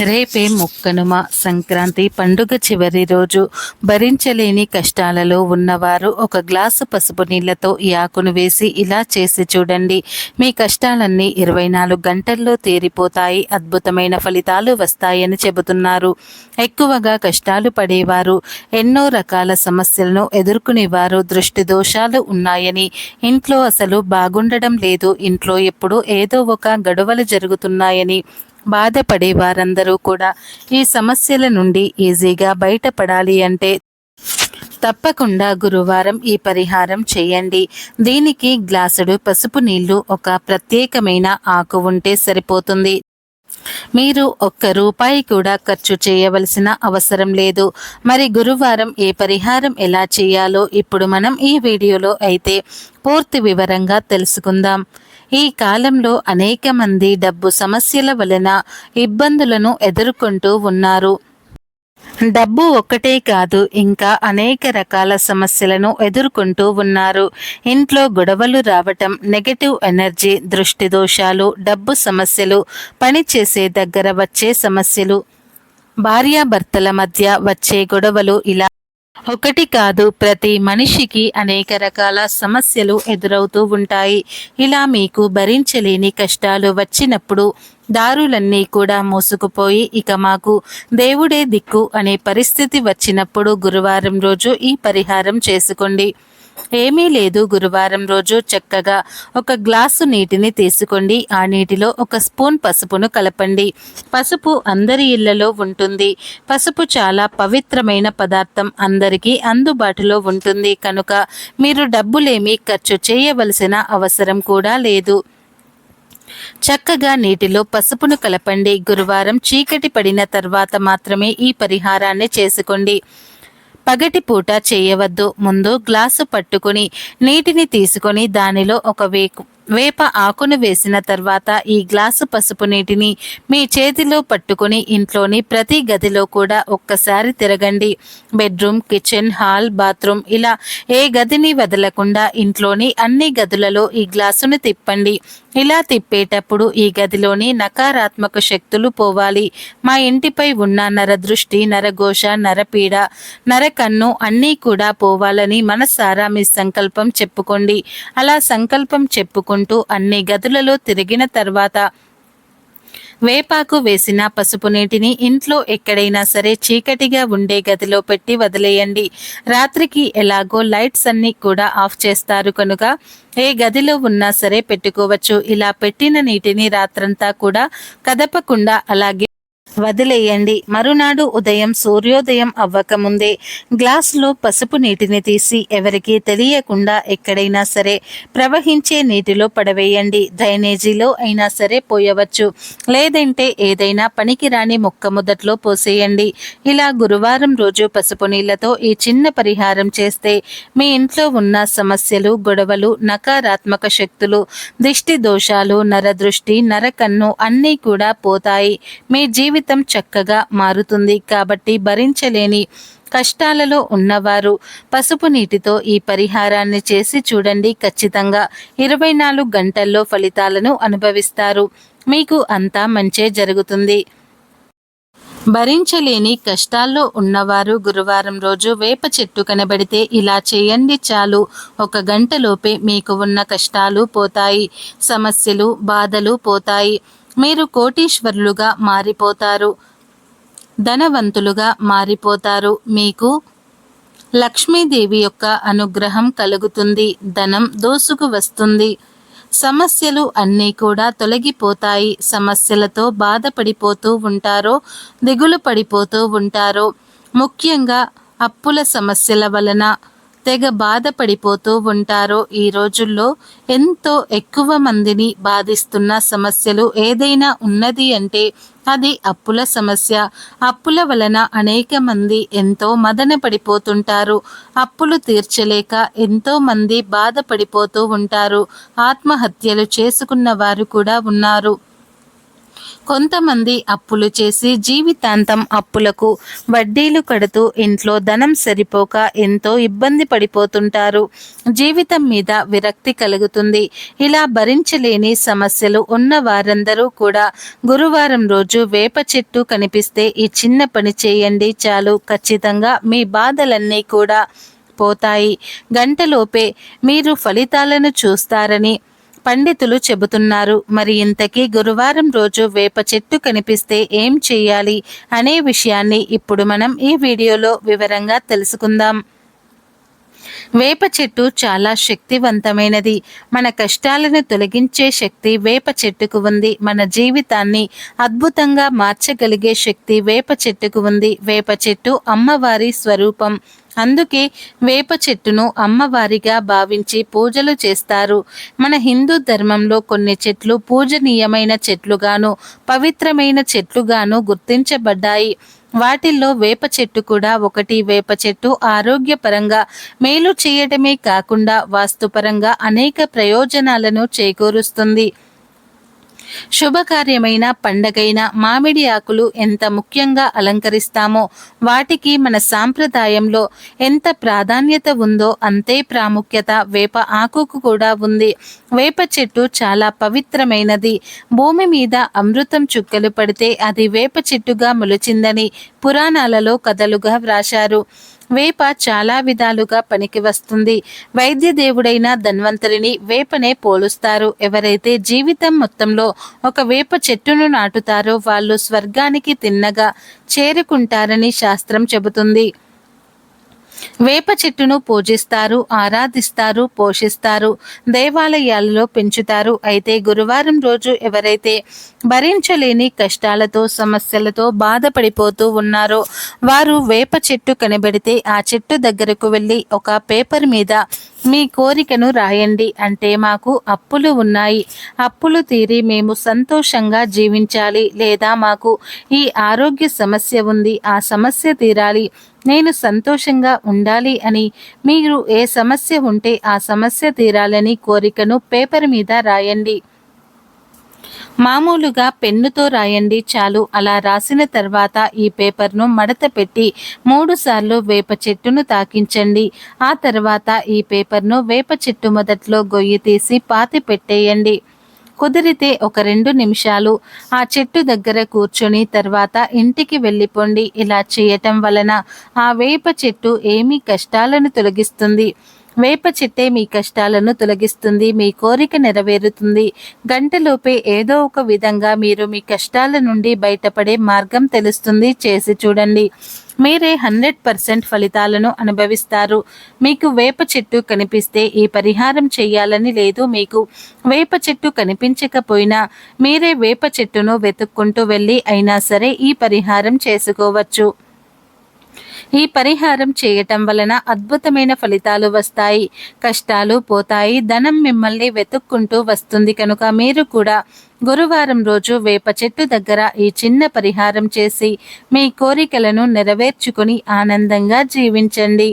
రేపే ముక్కనుమ సంక్రాంతి పండుగ చివరి రోజు. భరించలేని కష్టాలలో ఉన్నవారు ఒక గ్లాసు పసుపు నీళ్ళతో ఈ ఆకును వేసి ఇలా చేసి చూడండి. మీ కష్టాలన్నీ ఇరవై నాలుగు గంటల్లో తీరిపోతాయి. అద్భుతమైన ఫలితాలు వస్తాయని చెబుతున్నారు. ఎక్కువగా కష్టాలు పడేవారు ఎన్నో రకాల సమస్యలను ఎదుర్కొనేవారు దృష్టి దోషాలు ఉన్నాయని. ఇంట్లో అసలు బాగుండడం లేదు. ఇంట్లో ఎప్పుడు ఏదో ఒక గొడవలు జరుగుతున్నాయని. బాధపడే వారందరూ కూడా ఈ సమస్యల నుండి ఈజీగా బయటపడాలి అంటే తప్పకుండా గురువారం ఈ పరిహారం చేయండి. దీనికి గ్లాసుడు పసుపు నీళ్ళు ఒక ప్రత్యేకమైన ఆకు ఉంటే సరిపోతుంది. మీరు ఒక్క రూపాయి కూడా ఖర్చు చేయవలసిన అవసరం లేదు. మరి గురువారం ఏ పరిహారం ఎలా చేయాలో ఇప్పుడు మనం ఈ వీడియోలో అయితే పూర్తి వివరంగా తెలుసుకుందాం. ఈ కాలంలో అనేక మంది డబ్బు సమస్యల వలన ఇబ్బందులను ఎదుర్కొంటూ ఉన్నారు. డబ్బు ఒక్కటే కాదు ఇంకా అనేక రకాల సమస్యలను ఎదుర్కొంటూ ఉన్నారు. ఇంట్లో గొడవలు రావటం నెగటివ్ ఎనర్జీ దృష్టి దోషాలు డబ్బు సమస్యలు పనిచేసే దగ్గర వచ్చే సమస్యలు భార్యాభర్తల మధ్య వచ్చే గొడవలు ఇలా ఒకటి కాదు ప్రతి మనిషికి అనేక రకాల సమస్యలు ఎదురవుతూ ఉంటాయి. ఇలా మీకు భరించలేని కష్టాలు వచ్చినప్పుడు దారులన్నీ కూడా మోసుకుపోయి ఇక మాకు దేవుడే దిక్కు అనే పరిస్థితి వచ్చినప్పుడు గురువారం రోజు ఈ పరిహారం చేసుకోండి. ఏమీ లేదు గురువారం రోజు చక్కగా ఒక గ్లాసు నీటిని తీసుకోండి. ఆ నీటిలో ఒక స్పూన్ పసుపును కలపండి. పసుపు అందరి ఇళ్ళలో ఉంటుంది. పసుపు చాలా పవిత్రమైన పదార్థం అందరికీ అందుబాటులో ఉంటుంది. కనుక మీరు డబ్బులేమీ ఖర్చు చేయవలసిన అవసరం కూడా లేదు. చక్కగా నీటిలో పసుపును కలపండి. గురువారం చీకటి పడిన తర్వాత మాత్రమే ఈ పరిహారాన్ని చేసుకోండి. పగటిపూట చేయవద్దు. ముందు గ్లాసు పట్టుకుని నీటిని తీసుకొని దానిలో ఒక వేకు వేప ఆకును వేసిన తర్వాత ఈ గ్లాసు పసుపు నీటిని మీ చేతిలో పట్టుకుని ఇంట్లోని ప్రతి గదిలో కూడా ఒక్కసారి తిరగండి. బెడ్రూమ్ కిచెన్ హాల్ బాత్రూమ్ ఇలా ఏ గదిని వదలకుండా ఇంట్లోని అన్ని గదులలో ఈ గ్లాసును తిప్పండి. ఇలా తిప్పేటప్పుడు ఈ గదిలోని నకారాత్మక శక్తులు పోవాలి. మా ఇంటిపై ఉన్న నరదృష్టి నరఘోష నరపీడ నరకన్ను అన్నీ కూడా పోవాలని మనసారా మీ సంకల్పం చెప్పుకోండి. అలా సంకల్పం చేసుకుంటూ అన్ని గదులలో తిరిగిన తర్వాత వేపాకు వేసిన పసుపు నీటిని ఇంట్లో ఎక్కడైనా సరే చీకటిగా ఉండే గదిలో పెట్టి వదిలేయండి. రాత్రికి ఎలాగో లైట్స్ అన్ని కూడా ఆఫ్ చేస్తారు కనుక ఏ గదిలో ఉన్నా సరే పెట్టుకోవచ్చు. ఇలా పెట్టిన నీటిని రాత్రంతా కూడా కదపకుండా అలాగే వదిలేయండి. మరునాడు ఉదయం సూర్యోదయం అవ్వకముందే గ్లాసులో పసుపు నీటిని తీసి ఎవరికీ తెలియకుండా ఎక్కడైనా సరే ప్రవహించే నీటిలో పడవేయండి. డ్రైనేజీలో అయినా సరే పోయవచ్చు. లేదంటే ఏదైనా పనికిరాని మొక్క మొదట్లో పోసేయండి. ఇలా గురువారం రోజు పసుపు నీళ్ళతో ఈ చిన్న పరిహారం చేస్తే మీ ఇంట్లో ఉన్న సమస్యలు గొడవలు నకారాత్మక శక్తులు దిష్టి దోషాలు నరదృష్టి నరకన్ను అన్నీ కూడా పోతాయి. మీ జీవితం జీవితం చక్కగా మారుతుంది కాబట్టి భరించలేని కష్టాలలో ఉన్నవారు పసుపు నీటితో ఈ పరిహారాన్ని చేసి చూడండి. ఖచ్చితంగా ఇరవై నాలుగు గంటల్లో ఫలితాలను అనుభవిస్తారు. మీకు అంతా మంచే జరుగుతుంది. భరించలేని కష్టాల్లో ఉన్నవారు గురువారం రోజు వేప చెట్టు కనబడితే ఇలా చేయండి చాలు. ఒక గంటలోపే మీకు ఉన్న కష్టాలు పోతాయి. సమస్యలు బాధలు పోతాయి. మీరు కోటీశ్వరులుగా మారిపోతారు. ధనవంతులుగా మారిపోతారు. మీకు లక్ష్మీదేవి యొక్క అనుగ్రహం కలుగుతుంది. ధనం దోసుకు వస్తుంది. సమస్యలు అన్నీ కూడా తొలగిపోతాయి. సమస్యలతో బాధపడిపోతూ ఉంటారో దిగులు పడిపోతూ ఉంటారో. ముఖ్యంగా అప్పుల సమస్యల వలన తెగ బాధపడిపోతూ ఉంటారో ఈ రోజుల్లో ఎంతో ఎక్కువ మందిని బాధిస్తున్న సమస్యలు ఏదైనా ఉన్నది అంటే అది అప్పుల సమస్య. అప్పుల వలన అనేక మంది ఎంతో మదన పడిపోతుంటారు అప్పులు తీర్చలేక ఎంతో మంది బాధపడిపోతూ ఉంటారు. ఆత్మహత్యలు చేసుకున్న వారు కూడా ఉన్నారు. కొంతమంది అప్పులు చేసి జీవితాంతం అప్పులకు వడ్డీలు కడుతూ ఇంట్లో ధనం సరిపోక ఎంతో ఇబ్బంది పడిపోతుంటారు. జీవితం మీద విరక్తి కలుగుతుంది. ఇలా భరించలేని సమస్యలు ఉన్న వారందరూ కూడా గురువారం రోజు వేప చెట్టు కనిపిస్తే ఈ చిన్న పని చేయండి చాలు. ఖచ్చితంగా మీ బాధలన్నీ కూడా పోతాయి. గంటలోపే మీరు ఫలితాలను చూస్తారని పండితులు చెబుతున్నారు. మరి ఇంతకీ గురువారం రోజు వేప చెట్టు కనిపిస్తే ఏం చేయాలి అనే విషయాన్ని ఇప్పుడు మనం ఈ వీడియోలో వివరంగా తెలుసుకుందాం. వేప చెట్టు చాలా శక్తివంతమైనది. మన కష్టాలను తొలగించే శక్తి వేప చెట్టుకు ఉంది. మన జీవితాన్ని అద్భుతంగా మార్చగలిగే శక్తి వేప చెట్టుకు ఉంది. వేప చెట్టు అమ్మవారి స్వరూపం. అందుకే వేప చెట్టును అమ్మవారిగా భావించి పూజలు చేస్తారు. మన హిందూ ధర్మంలో కొన్ని చెట్లు పూజనీయమైన చెట్లుగాను పవిత్రమైన చెట్లుగాను గుర్తించబడ్డాయి. వాటిల్లో వేప చెట్టు కూడా ఒకటి. వేప చెట్టు ఆరోగ్యపరంగా మేలు చేయడమే కాకుండా వాస్తుపరంగా అనేక ప్రయోజనాలను చేకూరుస్తుంది. శుభకార్యమైన పండగైన మామిడి ఆకులు ఎంత ముఖ్యంగా అలంకరిస్తామో వాటికి మన సాంప్రదాయంలో ఎంత ప్రాధాన్యత ఉందో అంతే ప్రాముఖ్యత వేప ఆకుకు కూడా ఉంది. వేప చెట్టు చాలా పవిత్రమైనది. భూమి మీద అమృతం చుక్కలు పడితే అది వేప చెట్టుగా మొలిచిందని పురాణాలలో కథలుగా వ్రాశారు. వేప చాలా విధాలుగా పనికి వస్తుంది. వైద్య దేవుడైన ధన్వంతరిని వేపనే పోలుస్తారు. ఎవరైతే జీవితం మొత్తంలో ఒక వేప చెట్టును నాటుతారో వాళ్ళు స్వర్గానికి తిన్నగా చేరుకుంటారని శాస్త్రం చెబుతుంది. వేప చెట్టును పూజిస్తారు ఆరాధిస్తారు పోషిస్తారు దేవాలయాలలో పెంచుతారు. అయితే గురువారం రోజు ఎవరైతే భరించలేని కష్టాలతో సమస్యలతో బాధపడిపోతూ ఉన్నారో వారు వేప చెట్టు కనబడితే ఆ చెట్టు దగ్గరకు వెళ్ళి ఒక పేపర్ మీద మీ కోరికను రాయండి. అంటే మాకు అప్పులు ఉన్నాయి. అప్పులు తీరి మేము సంతోషంగా జీవించాలి. లేదా మాకు ఈ ఆరోగ్య సమస్య ఉంది. ఆ సమస్య తీరాలి. నేను సంతోషంగా ఉండాలి అని మీరు ఏ సమస్య ఉంటే ఆ సమస్య తీరాలని కోరికను పేపర్ మీద రాయండి. మామూలుగా పెన్నుతో రాయండి చాలు. అలా రాసిన తర్వాత ఈ పేపర్ను మడత పెట్టి మూడుసార్లు వేప చెట్టును తాకించండి. ఆ తర్వాత ఈ పేపర్ను వేప చెట్టు మొదట్లో గొయ్యి తీసి పాతి పెట్టేయండి. కుదిరితే ఒక రెండు నిమిషాలు ఆ చెట్టు దగ్గర కూర్చొని తర్వాత ఇంటికి వెళ్ళిపోండి. ఇలా చేయటం వలన ఆ వేప చెట్టు ఏమీ కష్టాలను తొలగిస్తుంది. వేప చెట్టే మీ కష్టాలను తొలగిస్తుంది మీ కోరిక నెరవేరుతుంది. గంటలోపే ఏదో ఒక విధంగా మీరు మీ కష్టాల నుండి బయటపడే మార్గం తెలుస్తుంది. చేసి చూడండి. మీరే హండ్రెడ్ పర్సెంట్ ఫలితాలను అనుభవిస్తారు. మీకు వేప చెట్టు కనిపిస్తే ఈ పరిహారం చేయాలని లేదు మీకు. వేప చెట్టు కనిపించకపోయినా మీరే వేప చెట్టును వెతుక్కుంటూ వెళ్ళి అయినా సరే ఈ పరిహారం చేసుకోవచ్చు. ఈ పరిహారం చేయటం వలన అద్భుతమైన ఫలితాలు వస్తాయి. కష్టాలు పోతాయి. ధనం మిమ్మల్ని వెతుక్కుంటూ వస్తుంది కనుక మీరు కూడా గురువారం రోజు వేప చెట్టు దగ్గర ఈ చిన్న పరిహారం చేసి మీ కోరికలను నెరవేర్చుకుని ఆనందంగా జీవించండి.